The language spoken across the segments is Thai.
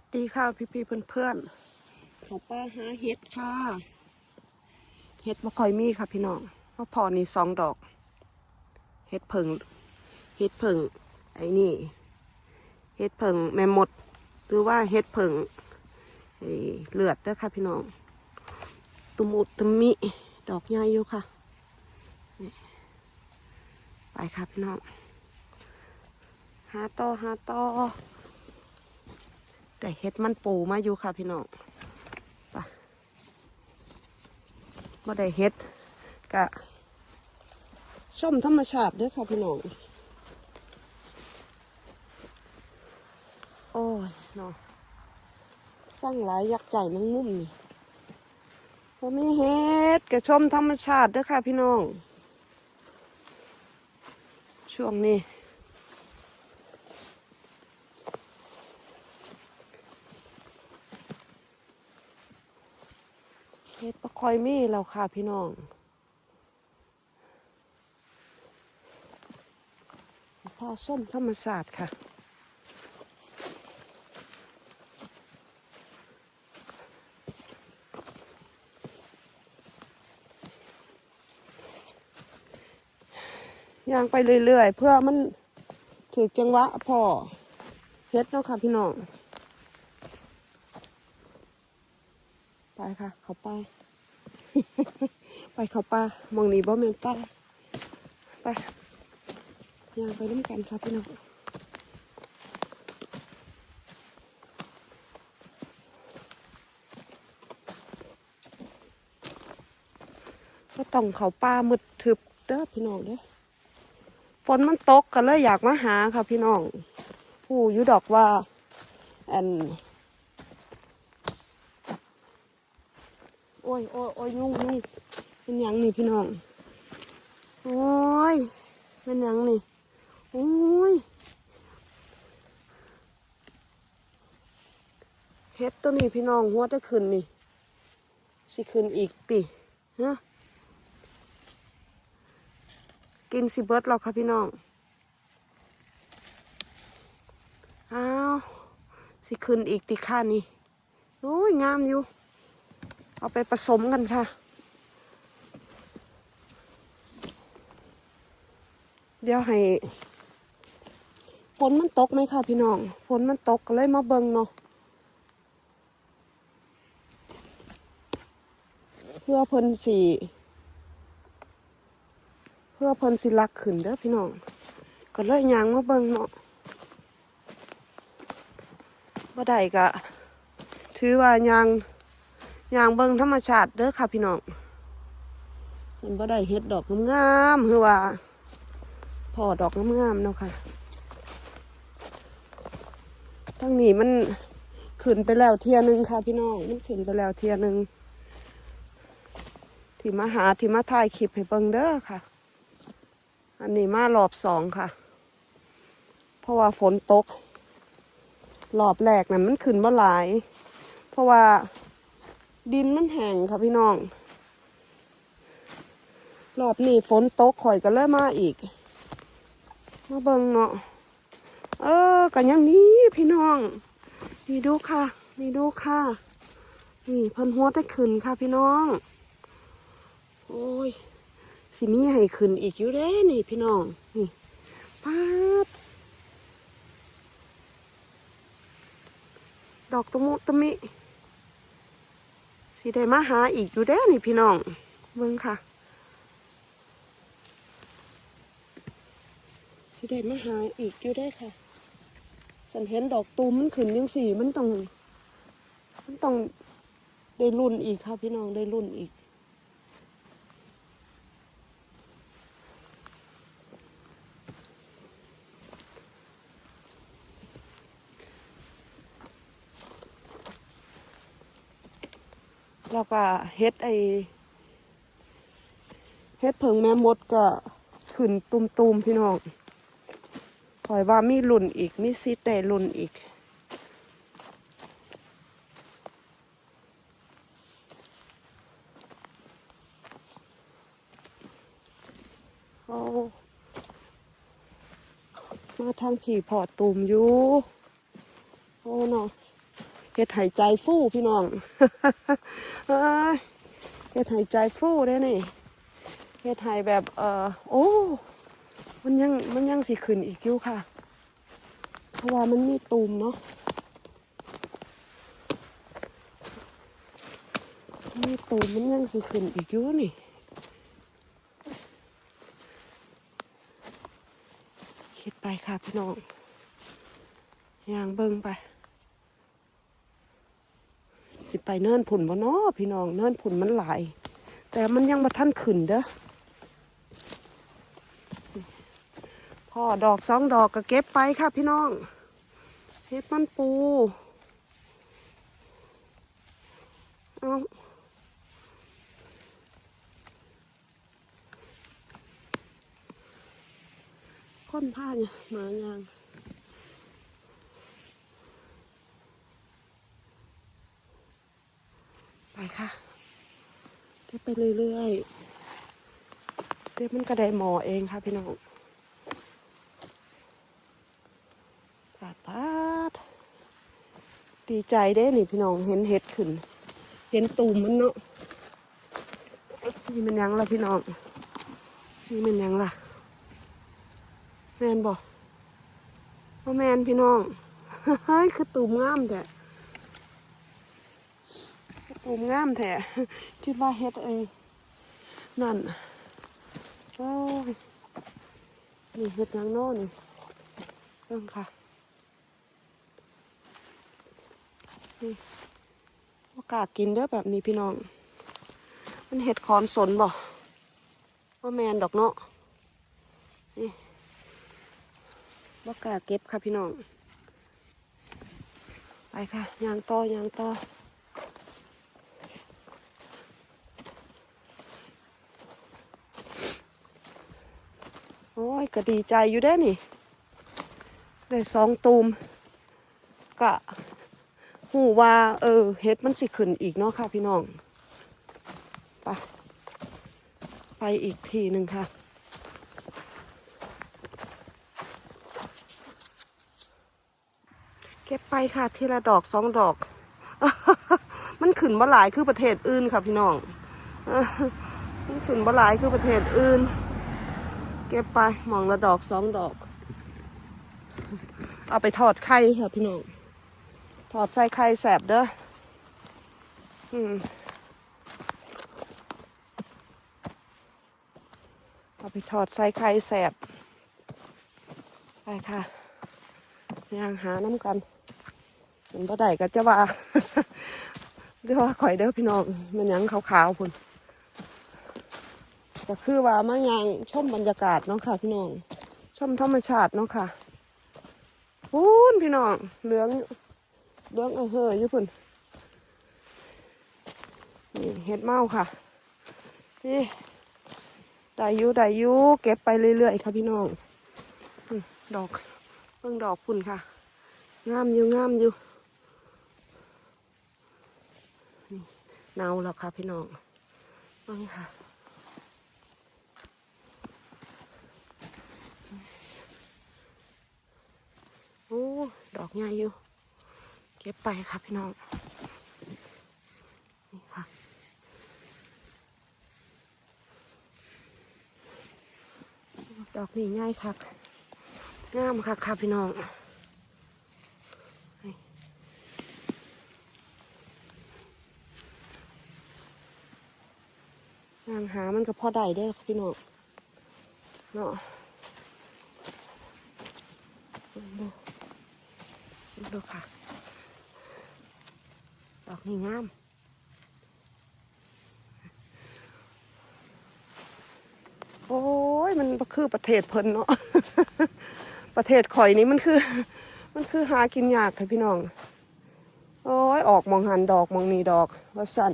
วัสดีค่ะพี่พี่เพื่อนเพื่อนๆขาป้าหาเห็ดค่ะ เห็ดมะคอยมีค่ะพี่น้องมะพอนี่สองดอก เห็ดเพิงเห็ดเพิงไอ้นี่ เห็ดเพิงแม่มด หรือว่าเห็ดเพิงไอ้เลือดด้อค่ะพี่น้อง ตุมุตุมิ ดอกใหญ่อยู่ค่ะ ไปค่ะพี่น้องหาต่อหาต่อ แต่เห็ดมันปูมาอยู่ค่ะพี่น้องไปบ่ได้เห็ดกะชมธรรมชาติด้อค่ะพี่น้อง โอ้ยเนาะสร้างหลายยักษ์ใหญ่มังมุมนี่บ่มีเห็ดกะชมธรรมชาติด้อค่ะพี่น้อง ช่วงนี้ เฮ็ดปลาคอยมีแล้วค่ะพี่น้องผ้าส้มธรรมศาสตร์ค่ะย่างไปเรื่อยๆ เพื่อมันถือจังหวะพอเฮ็ดเนาะค่ะพี่น้อง ไป ค่ะ เขาป้า ไปเขาป้ามองนี่บ่แมนป้าไปยางไปน้ำกันครับพี่น้องก็ต้องเขาป้ามืดทึบเด้อพี่น้องเด้อฝนมันตกก็เลยอยากมาหาค่ะพี่น้อง ผู้ยุดอกว่า อัน อ้ยโอ้ยโอ้ยยุ่งยุ่งเป็นยังนี่พี่น้อง โอ้ย เป็นยังนี่โอ้ยเฮ็ดตัวนี้พี่น้องหัวจะขึ้นนี่ สิขึ้นอีกติฮะกินสิเบิร์ดหรอกค่ะพี่น้อง อ้าว สิขึ้นอีกติค่านี่โอ้ยงามอยู่ เอาไปผสมกันค่ะ เดี๋ยวให้ฝนมันตกไหมค่ะพี่น้องฝนมันตกเลยมาเบิงเนาะเพื่อเพิ่นสีเพื่อเพิ่นสิรักขึ้นเด้อพี่น้องก็เลยยางมาเบิงเนาะบ่ได้กะถือว่ายาง ย่างเบิงธรรมชาติเด้อค่ะพี่น้องมันบ่ได้เฮ็ดดอกงามๆคือว่าพอดอกงามๆเนาะค่ะทั้งนี้มันขึ้นไปแล้วเทียหนึงค่ะ พี่น้องมันขึ้นไปแล้วเทียหนึงที่มาหาที่มาถ่ายคลิปให้เบิ่งเด้อค่ะ อันนี้มารอบสองค่ะ เพราะว่าฝนตกรอบแรกน่ะมันขึ้นบ่หลาย เพราะว่า ดินมันแห้งค่ะพี่น้อง รอบนี้ฝนตกข่อยก็เลยมาอีก มาเบิ่งเนาะ เออกันยังนี้พี่น้อง นี่ดูค่ะ นี่ดูค่ะ นี่เพิ่นหัวได้ขึ้นค่ะพี่น้อง โอ้ย สิมีให้ขึ้นอีกอยู่เด้นี่พี่น้อง นี่ป๊าดดอกตะมุตะมิ สิได้มาหาอีกอยู่เด้อนี่พี่น้องเบิ่งค่ะสิได้มาหาอีกอยู่ได้ค่ะ สันเห็นดอกตูมมันขึ้นยังสี่มันต้อง มันต้องได้รุ่นอีกค่ะพี่น้องได้รุ่นอีก แล้วก็เฮ็ดไอเฮ็ดเพิงแม่มดก็ขึ้นตุมๆพี่น้องคอยว่ามีรุ่นอีกมีซิดได้รุ่นอีกโอ้มาทางผีพอตูมอยู่ โอ้เนาะ เฮ็ดหายใจฟู่พี่น้องเอ้ยเฮ็ดหายใจฟู่ได้นี่เฮ็ดหายแบบเออโอ้มันยังมันยังสิขึ้นอีกอยู่ค่ะ เพราะว่ามันมีตูมเนาะมีตูมมันยังสิขึ้นอีกอยู่นี่คิดไปค่ะพี่น้องย่างเบิ่งไป สิไปเนินผุนบ่เนาะพี่น้องเนินผุนมันหลาย แต่มันยังมาท่านขึ้นเด้อพ่อดอกสองดอกก็เก็บไปค่ะพี่น้องเฮ็ดมันปูเอาค้นผ้าเนี่ยหมายาง ค่ะเก็บไปเรื่อยๆเดี๋ยวมันก็ได้หมอเองค่ะพี่น้องปาดปาดดีใจเด้นี่พี่น้องเห็นเห็ดขึ้น เห็นตูมมันเนาะนี่มันยังล่ะพี่น้องนี่มันยังล่ะ แมนบอกว่าแมนพี่น้องเฮ้ยคือตูมงามแต่ ตูมงามแท้คิดว่าเฮ็ดเองนั่นโอ้ยนี่เฮ็ดยังโน่นนี่เรื่องค่ะนี่ว่ากล้ากินเด้อแบบนี้พี่น้อง มันเห็ดคอนสนบ่ว่าแมนดอกเนาะนี่ว่ากล้าเก็บค่ะพี่น้อง ไปค่ะยางต่อยางต่อ โอ้ยก็ดีใจอยู่ได้นี่ ได้สองตูมกะหูว่า เออเฮ็ดมันสิขึ้นอีกเนาะค่ะพี่น้อง ไป ไปอีกทีหนึ่งค่ะเก็บไปค่ะ ทีละดอกสองดอก มันขึ้นมาหลายคือประเทศอื่นค่ะพี่น้อง มันขึ้นมาหลายคือประเทศอื่น เก็บไปหมองละดอกสองดอก เอาไปทอดไข่ค่ะพี่น้องทอดใส่ไข่แสบเด้ออืมเอาไปทอดใส่ไข่แสบไปค่ะย่างหาน้ำกันเห็นบ่ได้ก็จะว่าจะว่าข่อยเด้อพี่น้องมันยังขาวๆพุ่น ก็คือว่ามายังชมบรรยากาศเนาะค่ะ พี่น้องชมธรรมชาติเนาะค่ะพูนพี่น้องเหลืองเหลืองเออเฮยอยู่พุ่นนี่เห็ดเมาค่ะนี่ได้ยูได้ยูเก็บไปเรื่อยๆค่ะพี่น้องดอกเบิ่งดอกพุ่นค่ะ งามอยู่งามอยู่นี่เนาแล้วค่ะพี่น้องเบิ่งค่ะ โอ้ ดอกใหญ่อยู่ เก็บไปค่ะพี่น้อง นี่ค่ะ ดอกนี่ง่ายค่ะงามค่ะค่ะพี่น้องงามหามันก็พอได้ได้อค่ะพี่น้องเนาะ ดูค่ะ ดอกนี่งามโอ้ยมันคือประเทศเพิ่นเนาะ ประเทศข่อยนี้มันคือ มันคือหากินยากค่ะพี่น้อง โอ้ยออกมองหันดอกมองนี่ดอกว่าสั่น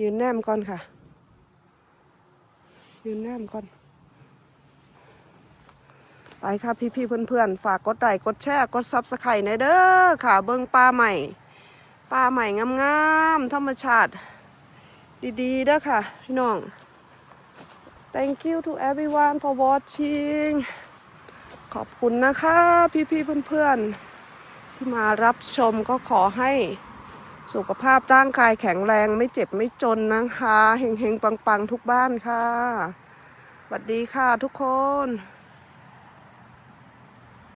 ยืนแนมก่อนค่ะ ยืนแนมก่อน ไปค่ะพี่ๆเพื่อนๆ ฝากกดไลค์กดแชร์กดซับสไครต์ในเด้อค่ะ เบิ้งปลาใหม่ปลาใหม่งามๆธรรมชาติ ดีๆเด้อค่ะพี่น้อง thank you to everyone for watching ขอบคุณนะคะพี่ๆเพื่อนๆ ที่มารับชมก็ขอให้สุขภาพร่างกายแข็งแรงไม่เจ็บไม่จนนะคะเฮงๆ ปังๆ ทุกบ้านค่ะสวัสดีค่ะทุกคน